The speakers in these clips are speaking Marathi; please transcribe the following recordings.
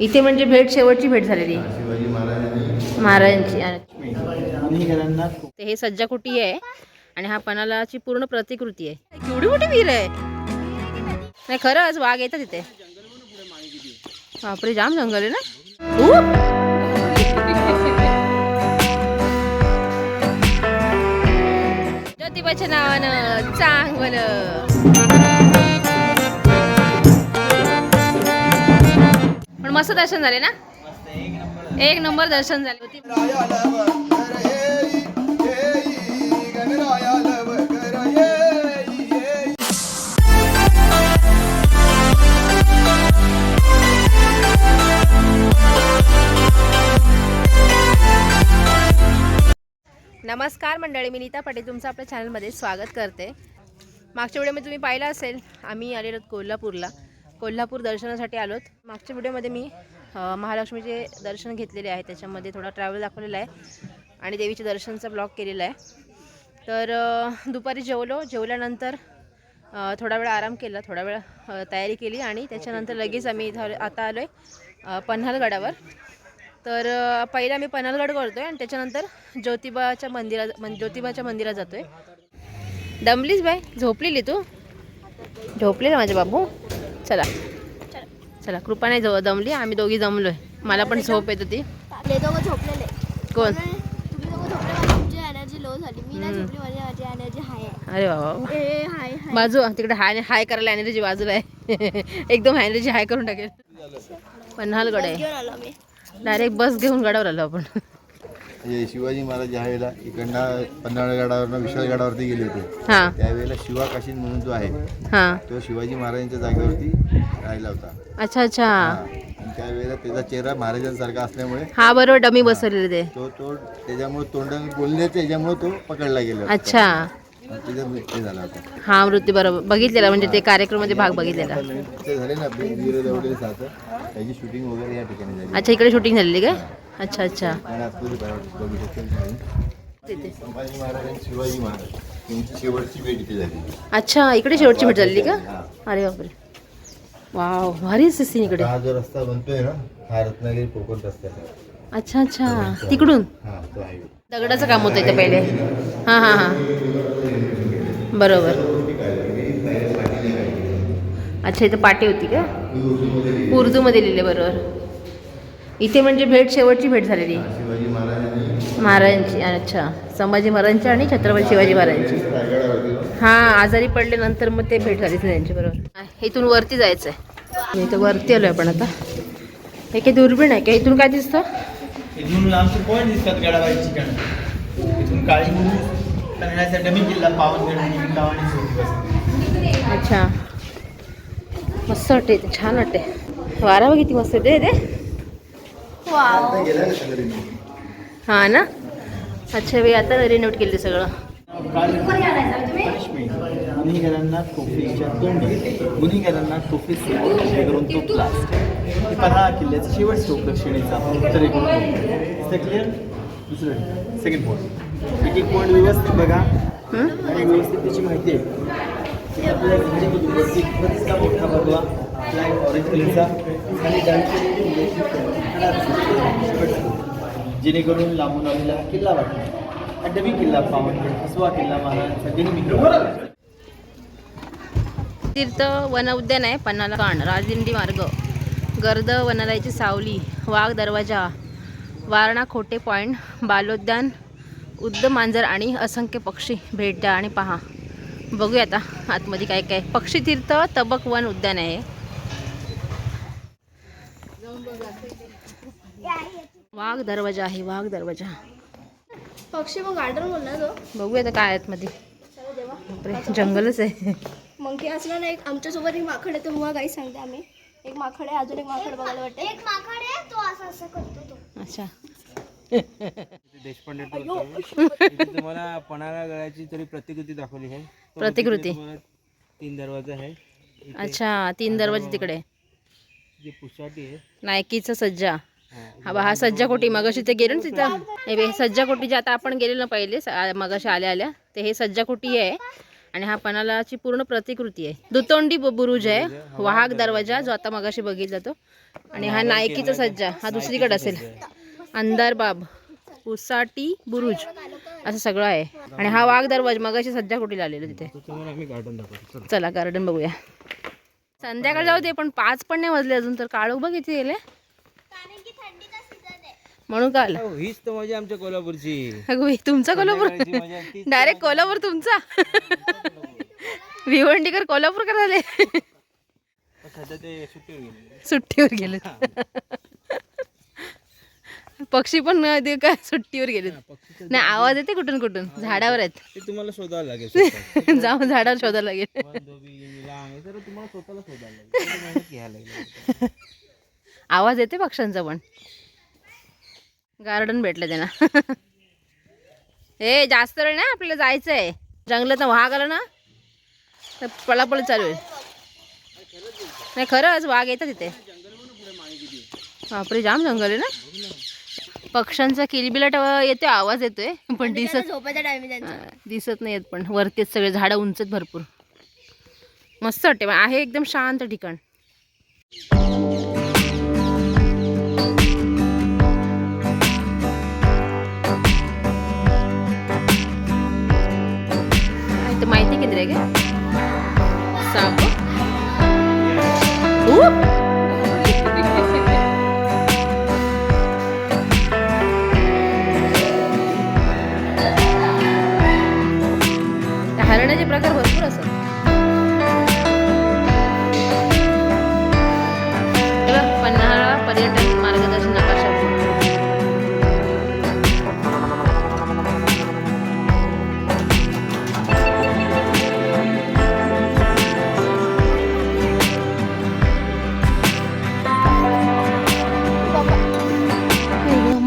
इथे म्हणजे भेट शेवटची भेट झालेली. शिवाजी महाराजांनी महाराजांची ते हे सज्जाकुटी आहे आणि हा पनालाची पूर्ण प्रतिकृती आहे. केवढी मोठी विहीर आहे. नाही खरंच वाघ येतात तिथे बापरे जाम जंगल आहे ना! ज्योतिबाच्या नावानं चांगलं. पण मस्त दर्शन झाले ना? एक नंबर दर्शन झाले होती. नमस्कार मंडळी मी नीता पाटील तुमचं आपल्या चॅनलमध्ये स्वागत करते. मागच्या वेळेमध्ये तुम्ही पाहिलं असेल आम्ही आलेलो कोल्हापूरला. कोल्हापूर दर्शनासाठी आलोत. मागच्या व्हिडिओमध्ये मी महालक्ष्मीचे दर्शन घेतलेले आहे. त्याच्यामध्ये थोडा ट्रॅव्हल दाखवलेला आहे. आणि देवीचे दर्शनचा ब्लॉग केलेला आहे. तर दुपारी जेवलो. जेवल्यानंतर थोडा वेळ आराम केला. थोडा वेळ तयारी केली आणि त्याच्यानंतर लगेच आम्ही इथं आता आलो आहे पन्हालगडावर तर अ, पहिला मी करतो आहे आणि त्याच्यानंतर ज्योतिबाच्या मंदिरा मन ज्योतिबाच्या मंदिरात जातो आहे दमलीस बाय झोपलेली तू? झोपली माझे बाबू? चला. चला. कृपा नाही जवळ दमली आम्ही दोघी जमलोय. मला पण झोप येत होती. झोपलेले. कोण? अरे बाबा बाजू तिकडे हाय हाय करायला एनर्जी बाजूला आहे. एकदम एनर्जी हाय करून टाकेल. पन्हाळगड आहे. डायरेक्ट बस घेऊन गडावर आलो आपण. हे शिवाजी महाराज ज्या वेळेला इकडनं पन्हाळगडावरनं विशाळगडावरती गेले होते हां. त्यावेळेला शिवा काशीन म्हणून जो आहे हां. तो शिवाजी महाराजांच्या जागेवरती राहिला होता. अच्छा अच्छा. हा. आणि त्यावेळेला त्याचा चेहरा महाराजांसारखा असल्यामुळे हा बरोबर डमी बसवलेले ते. तो तो त्याच्यामुळे तोंडाने बोलण्याच्या याच्यामुळे तो पकडला गेला होता. अच्छा. मृत्यू झाला होता हा मृत्यू बरोबर. बघितलेला म्हणजे ते कार्यक्रमामध्ये भाग बघितलेला. आता नवीन picture झाले ना वीर दौडले सात त्याची शूटिंग वगैरे या ठिकाणी झाली. अच्छा इकडे शूटिंग झालेली काय अच्छा अच्छा. आणि आज तुम्ही बघू शकता तुम्ही. तिथे संभाजी महाराज आणि शिवाजी महाराज यांची शेवटची भेट इथे झाली. अच्छा इकडे शेवटची भेट झालेली का? अरे बापरे. वाव भारीच सीन इकडे. हा जो रस्ता बनतोय ना हा रत्नागिरी कोकण रस्त्याचा. अच्छा अच्छा. तिकडून? हा तो हायवे दगडाचं काम होतं इथे पहिले. हां हां हां. बरोबर. अच्छा इथं पाटी होती का? उर्दूमध्ये लिहिले बरोबर. इथे म्हणजे भेट शेवटची भेट झालेली. महाराजांची अच्छा. संभाजी महाराजांची आणि छत्रपती शिवाजी महाराजांची. हां आजारी पडल्यानंतर मग ते भेट झाली त्यांची बरोबर. इथून वरती जायचं आहे इथं वरती आलो आपण आता. हे काही दुर्बीण आहे का? इथून काय दिसतं? इथून आमचे पॉईंट दिसतात गडाबाई ठिकाण. इथून काळी करण्याचा डमी किल्ला पावनगड आणि अच्छा. मस्त वाटते छान वाटते वारा बघ किती मस्त येते ते. वाव. हां ना? अच्छा बाई आता रिनोट केलं ते सगळं गुन्हेगारांना टोपीच्या तोंडी गुन्हेगारांना टोपी करून तो ब्लास्ट पन्हाळा किल्ल्याचा शेवटचा टोक दक्षिणेचा. उत्तरेकडून क्लिअर दुसरं सेकंड पॉईंट एक एक पॉईंट व्यवस्थित बघा. हं? आणि व्यवस्थित त्याची माहिती आहे. आपल्या घडीमधून वरती बरीचसा मोठा बघवा ऑरेंज कलरचा खाली डावी जेणेकरून लांबून आलेला हा किल्ला वाटला. अड्डमी किल्ला पावनगड हसवा किल्ला महाराजांचा दिनमित्र तीर्थ वन उद्यान आहे पन्हाळा कांड राजदिंडी मार्ग गर्द वनालयाची सावली वाघ दरवाजा वारणा खोटे पॉईंट बालोद्यान उद्द मांजर आणि असंख्य पक्षी. भेट द्या आणि पहा. बघूया आता आतमध्ये काय काय. पक्षी तीर्थ तबक वन उद्यान आहे. वाघ दरवाजा आहे वाघ दरवाजा. पक्षी मग गार्डन बोलला तो. बघूया आता काय आतमध्ये. जंगलच आहे. मग असला ना एक आमच्यासोबत एक माकड आहे तर मग काही सांगते आम्ही. एक माकड आहे अजून एक माकड बघायला वाटते एक माकड आहे तो असं असं करतो तो. अच्छा. देशपांडे इथे तुम्हाला पणाला गळ्याची तरी प्रतिकृती दाखवली आहे. प्रतिकृती. तुम्हाला तीन दरवाजा आहे अच्छा तीन दरवाजे तिकडे. जे पुसाटी आहे. नायकीचा सज्जा. हा, बा हा सज्जा कोटी मगाशी ते गेलो ना तिथं? हे बे सज्जा कोटी जे आता आपण गेलेलो ना पहिले मगाशी आल्या आल्या ते हे सज्जा कोटी आहे. आणि हा पनालाची पूर्ण प्रतिकृती आहे. दुतोंडी बु- बुरुज आहे. वाहक दरवाजा जो आता मगाशी बघितला तो. आणि हा नायकीचा सज्जा हा दुसरीकडे असेल. अंधार बाब उसाटी बुरुज असं सगळं आहे. आणि हा वाघ दरवाजा मगाशी सज्जा कुठे आलेलं तिथे. चला. गार्डन बघूया. संध्याकाळ जाऊ दे पण पाच पण नाही वाजले अजून तर काळू बघ इथे गेले म्हणून का आला? हीच तर मजा आमच्या कोल्हापूरची. अगं बाई, तुमचा कोल्हापूर? संध्याकाळची मजा तीच तर डायरेक्ट कोल्हापूर तुमचा? भिवंडीकर कोल्हापूर का झाले पण सध्या ते सुट्टीवर गेले. सुट्टीवर गेले. पक्षी पण ते काय सुट्टीवर गेले नाही आवाज येते कुठून कुठून? झाडावर आहेत. ते तुम्हाला शोधावं लागेल स्वतः. जाऊन झाडावर शोधायला लागेल. वन, धोबी, लांग, हे सर्व तुम्हाला स्वतःला शोधायला लागेल. थोडी मेहनत घ्यायला लागेल. आवाज येते पक्ष्यांचा पण. गार्डन भेटलं त्यांना. हे जास्त वेळ नाही आपल्याला जायचं आहे जंगलात वाघ आला ना तर पळापळ चालू आहे नाही खरंच वाघ येतं तिथे बापरे जाम जंगल आहे ना? पक्ष्यांचा किलबिलाट येतोय आवाज येतोय पण दिसत दिसत नाही येत पण. वरतीच सगळे झाडं उंच आहेत भरपूर. मस्त वाटते आहे एकदम शांत ठिकाण. ते माहिती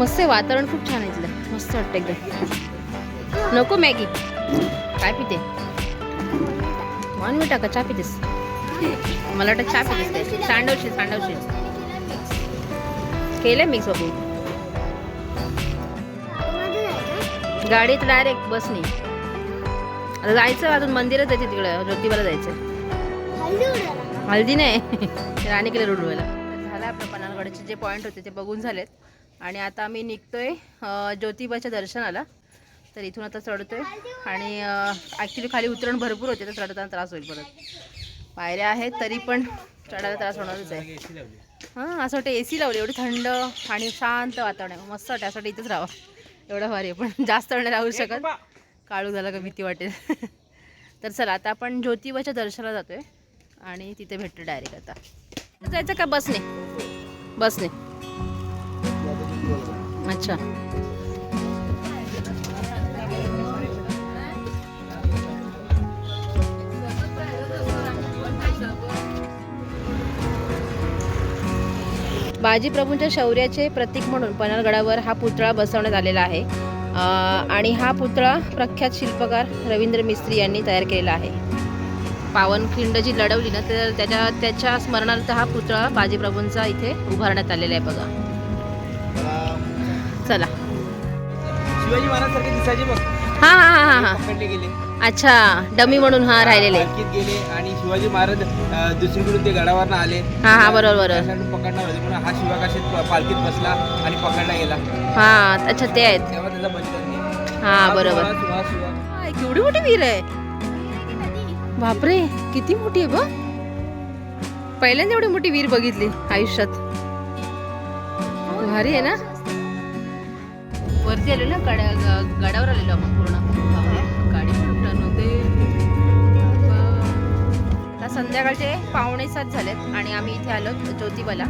मस्त आहे वातावरण खूप छान आहे इथलं मस्त वाटतं एकदम. नको मॅगी. काय पिते? मान मी टाका चहा पितेस. मला वाटतं चहा पितेस सांडवशील सांडवशील. केलं मिक्स बाबू. गाडीत डायरेक्ट बसने आता जायचं अजून मंदिरच जायचं तिकडं ज्योतिबाला जायचं. हल्दी नाही. राणी केलं रुडवेला झालं आपलं पन्हाळगडचे जे पॉईंट होते ते बघून झालेत. आणि आता आम्ही निघतोय ज्योतिबाच्या दर्शनाला. तर इथून आता चढतोय. आणि ॲक्च्युली खाली उतरण भरपूर होते तर चढताना त्रास होईल परत. पायऱ्या आहेत तरी पण चढायला त्रास होणारच आहे. हां असं वाटतं ए सी लावली एवढी थंड आणि शांत वातावरण आहे. मस्त वाटतं असं वाटतं इथंच राहावं. एवढं भारी आहे पण जास्त वेळ नाही राहू शकत. काळू झाला का भीती वाटेल. तर चला आता आपण ज्योतिबाच्या दर्शनाला जातोय. आणि तिथे भेटतो डायरेक्ट आता. जायचं का? बसने. बसने. अच्छा. बाजीप्रभूंच्या शौर्याचे प्रतीक म्हणून पन्हाळगडावर हा पुतळा बसवण्यात आलेला आहे. आणि हा पुतळा प्रख्यात शिल्पकार रवींद्र मिस्त्री यांनी तयार केलेला आहे. पावनखिंड जी लढवली ना तर त्याच्या त्याच्या स्मरणार्थ हा पुतळा बाजीप्रभूंचा इथे उभारण्यात आलेला आहे बघा. शिवाजी महाराज सारखे दिसायचे बघ. हा हा हा हा. हा पकडले गेले. अच्छा डमी म्हणून हा राहिलेले. पालखीत गेले आणि शिवाजी महाराज अं, दुसरीकडून ते गडावर आले. हा, हा, बरोबर, बरोबर. त्यासाठी पकडणार होते. म्हणून हा शिवाकाशीत पालखीत बसला आणि पकडला गेला. हा अच्छा ते आहेत. तेव्हा त्याचा बलिदान हा बरोबर. शिवा शिवा शिवा हाय, केवढी मोठी विहीर आहे. बापरे किती मोठी आहे बघ. पहिल्यांदा एवढी मोठी विहीर बघितली आयुष्यात. भारी आहे ना? वरती आलो ना गड्या ग- गडावर आलेलो आपण पूर्ण. गाडी पण आता संध्याकाळचे पावणे सात झालेत आणि आम्ही इथे आलो ज्योतिबाला.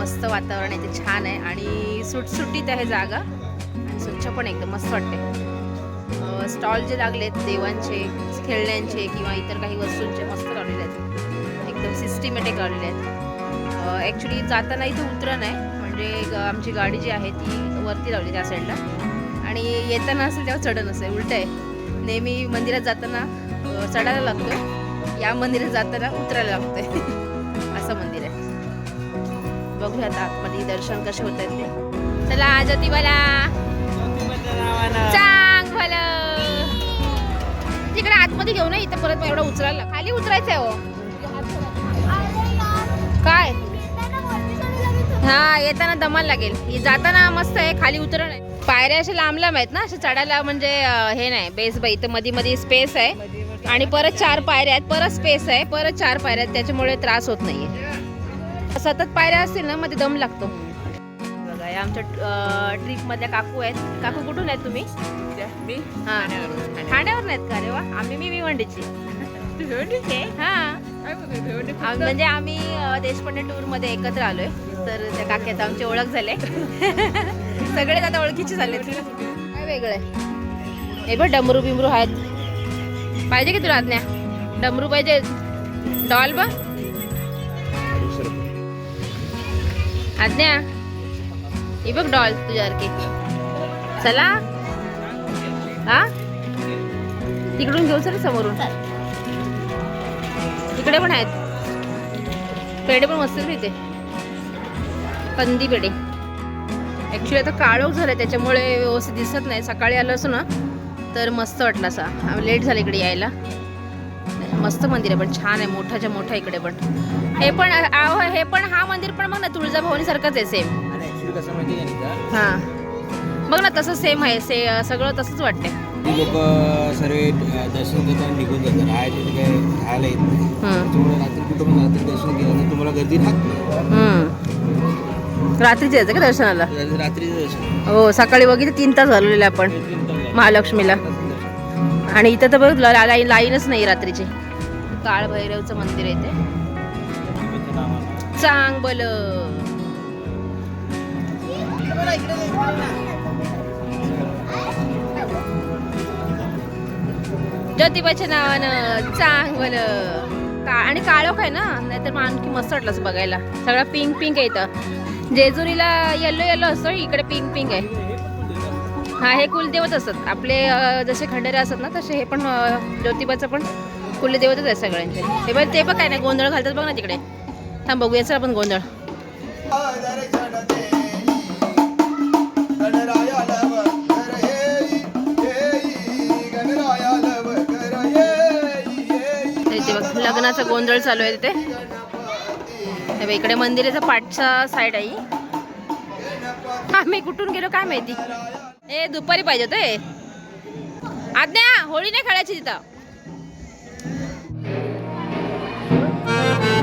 मस्त वातावरण आहे ते छान आहे. आणि सुटसुटीत आहे जागा. आणि स्वच्छ पण एकदम मस्त वाटते स्टॉल जे लागलेत देवांचे खेळण्यांचे किंवा इतर काही वस्तूंचे मस्त लावलेले आहेत. एकदम सिस्टमॅटिक लावलेले आहेत. ॲक्च्युली जाताना इथं उतरण आहे. म्हणजे ग- आमची गाडी जी आहे ती वरती लावली त्या साईडला. आणि येताना असेल तेव्हा चढण असेल उलट आहे. नेहमी मंदिरात जाताना चढायला लागतो या मंदिरात जाताना उतरायला लागतंय. असं मंदिर आहे. बघूया आता आतमध्ये दर्शन कसे होत आहेत ते. चला ज्योतिबाला. चांग भलं. तिकडे आतमध्ये घेऊ ना इथं परत एवढं उचलायला खाली उतरायचं आहे हो. येताना दमाल लागेल. हे जाताना मस्त आहे खाली उतरण आहे. पायऱ्या अशा लांब लांब आहेत ना अशा चढायला म्हणजे हे नाही बेस बाई इथं मध्ये मध्ये स्पेस आहे. आणि परत चार पायऱ्या आहेत परत स्पेस आहे परत चार पायऱ्या आहेत त्याच्यामुळे त्रास होत नाहीये. सतत पायऱ्या असतील ना मध्ये दम लागतो. बघा या आमच्या ट्रिप मधल्या काकू आहेत. काकू कुठून आहेत तुम्ही? हा. ठाण्यावर नाहीत का? रे वा. आम्ही मी भिवंडीची. हा. आम- म्हणजे आम्ही देशपांडे टूरमध्ये एकत्र आलोय. तर त्या काक्यात आमची ओळख झाले. सगळे आता ओळखीचे झाले काय वेगळं आहे? हे बघ डमरू बिमरू आहेत. पाहिजे की तुला आज्ञा? डमरू पाहिजे. डॉल बा आज्ञा? हे बघ डॉल तुझ्यासारखी. चला. हा? तिकडून घेऊ सर समोरून. इकडे पण आहेत. पेढे पण मस्त इथे. कंदी पेढे. ॲक्च्युली आता काळोख झालं त्याच्यामुळे व्यवस्थित दिसत नाही. सकाळी आलं असं ना तर मस्त वाटलं असा. लेट झालं इकडे यायला. मस्त मंदिर आहे पण छान आहे मोठाच्या मोठा इकडे पण. हे पण आहो, हे पण हा मंदिर पण बघ ना तुळजाभवानी सारखंच आहे सेम? हा. बघ ना तसं सेम आहे से सगळं तसंच वाटतंय. लोक सर्व दर्शन करताना निघून जातात. राहायचे काय राहायला येत नाही हम्म. त्यामुळे रात्री कुठं पण रात्री दर्शन तुम्हाला गर्दी राहत नाही हम्म. रात्रीच यायचं का दर्शनाला? हो सकाळी बघितलं तीन तास घालवलेले आपण. महालक्ष्मीला. आणि इथं तर बघ लाईन लाईनच नाही रात्रीची. काळ भैरवचं मंदिर आहे ते चांग बल ज्योतिबाच्या नावानं चांग बल का आणि काळोख आहे ना? नाहीतर मग आणखी मस्त वाटलं असं बघायला. सगळा पिंक पिंक आहे इथं. जेजुरीला येलो येलो असतो इकडे पिंक पिंक आहे. हा हे कुलदेवत असतात. आपले जसे खंडेरे असतात ना तसे हे पण ज्योतिबाचं पण कुलदेवतच आहे सगळ्यांचे. हे बघ ते बघ काय नाही गोंधळ घालतात बघ ना तिकडे. थांब बघूया चल आपण गोंधळ. बघ लग्नाचा गोंधळ चालू आहे तिथे. तेव्हा इकडे मंदिराचा पाठचा साईड आहे आम्ही कुठून गेलो काय माहिती? ए दुपारी पाहिजे होतं आज्ञा होळी नाही खेळायची तिथं.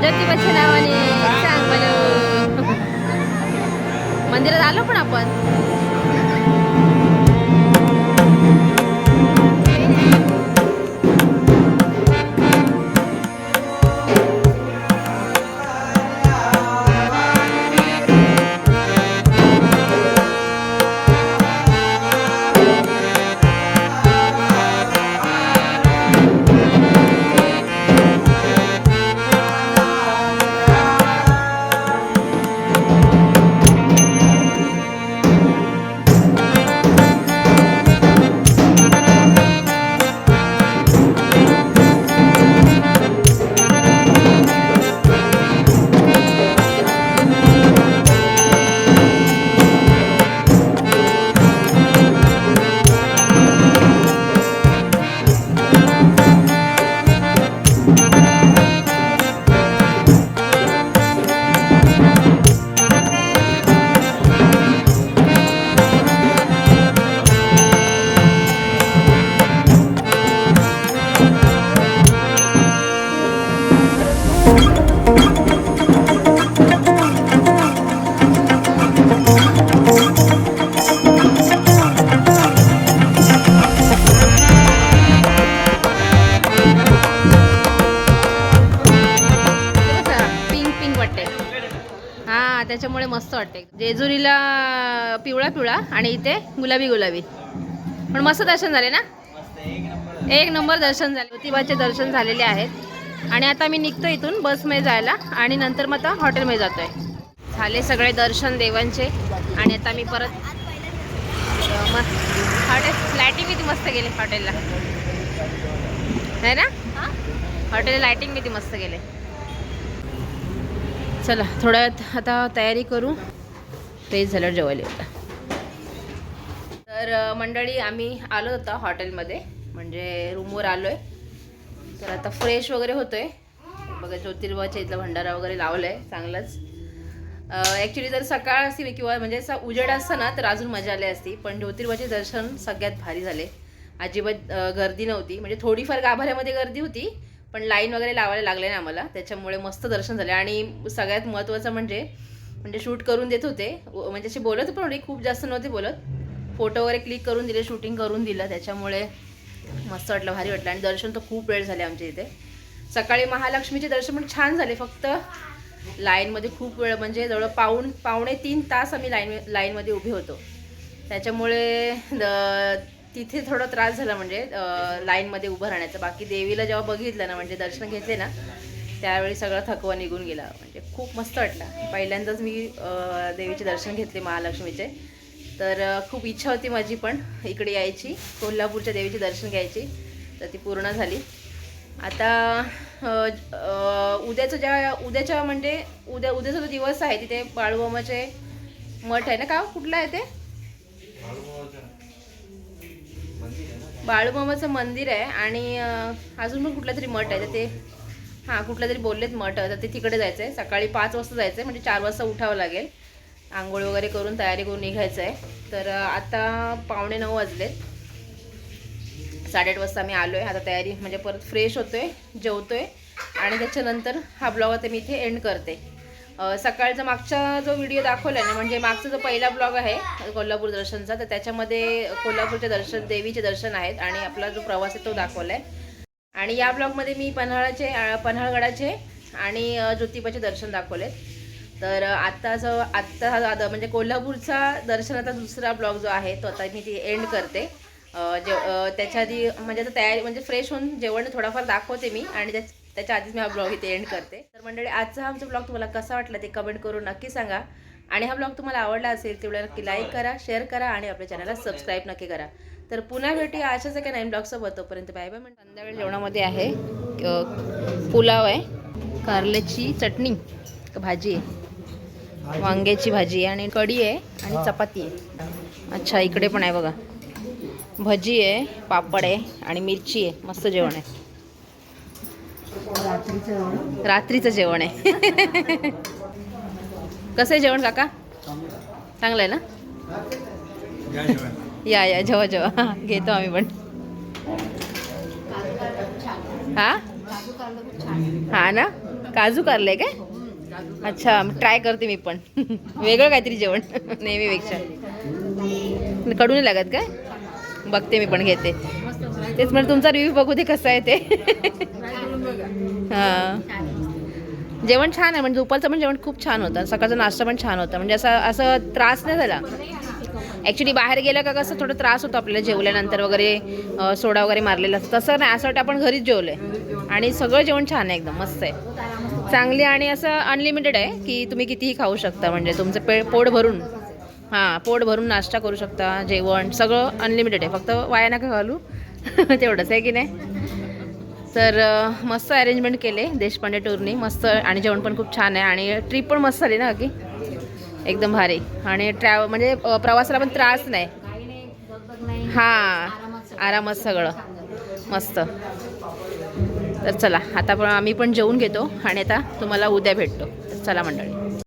ज्योतिबाच्या नावाने सांग मंदिरात आलो पण आपण. वाटते. जेजुरीला पिवळा पिवळा आणि इथे गुलाबी गुलाबी. पण मस्त दर्शन झाले ना? एक नंबर दर्शन झाले. ज्योतिबाचे दर्शन झालेले आहेत. आणि आता मी निघतो इथून बसमध्ये जायला आणि नंतर मग आता हॉटेलमध्ये जातोय. झाले सगळे दर्शन देवांचे. आणि आता मी परत मग हॉटेल लायटिंग किती मस्त गेले हॉटेलला है ना? हॉटेल लायटिंग किती मस्त गेले चला थोड्या वेळात आता तयारी करू. ते झालं जेवायला येऊ तर मंडळी आम्ही आलो होता हॉटेलमध्ये. म्हणजे रूमवर आलो आहे तर आता फ्रेश वगैरे होतो आहे बघा ज्योतिर्बाच्या इथला भंडारा वगैरे लावला आहे चांगलाच ॲक्च्युली जर सकाळ असती किंवा म्हणजे असा उजेड असतं ना तर अजून मजा आली असती. पण ज्योतिर्बाचे दर्शन सगळ्यात भारी झाले. अजिबात गर्दी नव्हती. म्हणजे थोडीफार गाभाऱ्यामध्ये गर्दी होती. पण लाईन वगैरे लावायला लागले ना आम्हाला त्याच्यामुळे मस्त दर्शन झाले. आणि सगळ्यात महत्त्वाचं म्हणजे म्हणजे शूट करून देत होते. म्हणजे असे बोलत पण होते खूप जास्त नव्हते बोलत. फोटो वगैरे क्लिक करून दिले शूटिंग करून दिलं. त्याच्यामुळे मस्त वाटलं भारी वाटलं. आणि दर्शन तर खूप वेळ झाले आमच्या इथे. सकाळी महालक्ष्मीचे दर्शन पण छान झाले. फक्त लाईनमध्ये खूप वेळ म्हणजे जवळ पाऊण पावणे तीन तास आम्ही लाईन लाईनमध्ये उभे होतो. त्याच्यामुळे द- तिथे थोडा त्रास झाला म्हणजे लाईनमध्ये उभं राहण्याचा. बाकी देवीला जेव्हा बघितलं ना म्हणजे दर्शन घेतले ना त्यावेळी सगळा थकवा निघून गेला. म्हणजे खूप मस्त वाटलं. पहिल्यांदाच मी देवीचे दर्शन घेतले महालक्ष्मीचे. तर खूप इच्छा होती माझी पण इकडे यायची कोल्हापूरच्या देवीचे दर्शन घ्यायची. तर ती पूर्ण झाली. आता उद्याचं ज्या उद्याच्या म्हणजे उद्या उद्याचा जो दिवस आहे तिथे बाळूमामाचे मठ आहे ना का कुठलं आहे ते? बाळूमामाचं मंदिर आहे आणि अजून पण कुठला तरी मठ आहे. तर ते हां कुठलं तरी बोललेत मठ. तर ते तिकडे जायचं आहे सकाळी पाच वाजता जायचं आहे म्हणजे चार वाजता उठावं लागेल. आंघोळ वगैरे करून तयारी करून निघायचं आहे तर आता पावणे नऊ वाजलेत. साडेआठ वाजता आम्ही आलो आहे आता तयारी म्हणजे परत फ्रेश होतो आहे जेवतो आहे आणि त्याच्यानंतर हा ब्लॉग आता मी इथे एंड करते. सकाळचा मागचा जो व्हिडिओ दाखवला आहे ना म्हणजे मागचा जो पहिला ब्लॉग आहे कोल्हापूर दर्शनचा तर त्याच्यामध्ये कोल्हापूरचे दर्शन देवीचे दर्शन आहेत आणि आपला जो प्रवास आहे तो दाखवला आहे आणि या ब्लॉगमध्ये मी पन्हाळाचे पन्हाळगडाचे आणि ज्योतिबाचे दर्शन दाखवलेत. तर आत्ता जो आत्ता हा म्हणजे कोल्हापूरचा दर्शनाचा दुसरा ब्लॉग जो आहे तो आता मी ती एंड करते. जे त्याच्या आधी म्हणजे आता तयारी म्हणजे फ्रेश होऊन जेवण थोडाफार दाखवते मी आणि त्या त्याच्या आधीच मी हा ब्लॉग इथे एंड करते. तर मंडळी आजचा हा आमचा ब्लॉग तुम्हाला कसा वाटला ते कमेंट करून नक्की सांगा. आणि हा ब्लॉग तुम्हाला आवडला असेल तेवढ्या नक्की लाईक करा शेअर करा आणि आपल्या चॅनलला सबस्क्राईब नक्की करा. तर पुन्हा भेटूया अशाच एका नवीन ब्लॉगसोबत तोपर्यंत बाय बाय म्हणजे संध्याकाळी जेवणामध्ये आहे. पुलाव आहे कारल्याची चटणी भाजी आहे वांग्याची भाजी आहे आणि कढी आहे आणि चपाती आहे. अच्छा इकडे पण आहे बघा. भजी आहे पापड आहे आणि मिरची आहे. मस्त जेवण आहे. रात्रीचं जेवण आहे. कसं आहे जेवण काका? चांगलं आहे ना? या या जेव्हा जेव्हा घेतो आम्ही पण. हा? हा ना? काजू कारले काय? अच्छा ट्राय करते मी पण. वेगळं काहीतरी जेवण नेहमीपेक्षा. कडू नाही लागत काय? बघते मी पण घेते. तेच म्हणजे तुमचा रिव्ह्यू बघू दे कसा आहे ते. हां. जेवण छान आहे म्हणजे दुपारचं पण जेवण खूप छान होतं. सकाळचा नाश्ता पण छान होता. म्हणजे असं असं त्रास नाही झाला. ॲक्च्युली बाहेर गेलं का कसं थोडं त्रास होतो आपल्याला जेवल्यानंतर वगैरे सोडा वगैरे मारलेला. असतो तसं नाही असं वाटतं आपण घरीच जेवलं आहे आणि सगळं जेवण छान आहे एकदम मस्त आहे. चांगली आणि असं अनलिमिटेड आहे की तुम्ही कितीही खाऊ शकता. म्हणजे तुमचं पे पोट भरून. हां पोट भरून नाश्ता करू शकता जेवण सगळं अनलिमिटेड आहे. फक्त वाया नका घालू. तेवढंच आहे की नाही? तर मस्त अरेंजमेंट केले देशपांडे टूरनी मस्त आणि जेवण पण खूप छान आहे आणि ट्रिप पण मस्त झाली ना की? एकदम भारी. आणि ट्रॅव्हल म्हणजे प्रवासाला पण त्रास नाही. हां आरामात सगळं. मस्त. तर चला आता पण आम्ही पण जेवून घेतो आणि आता तुम्हाला उद्या भेटतो. चला मंडळी.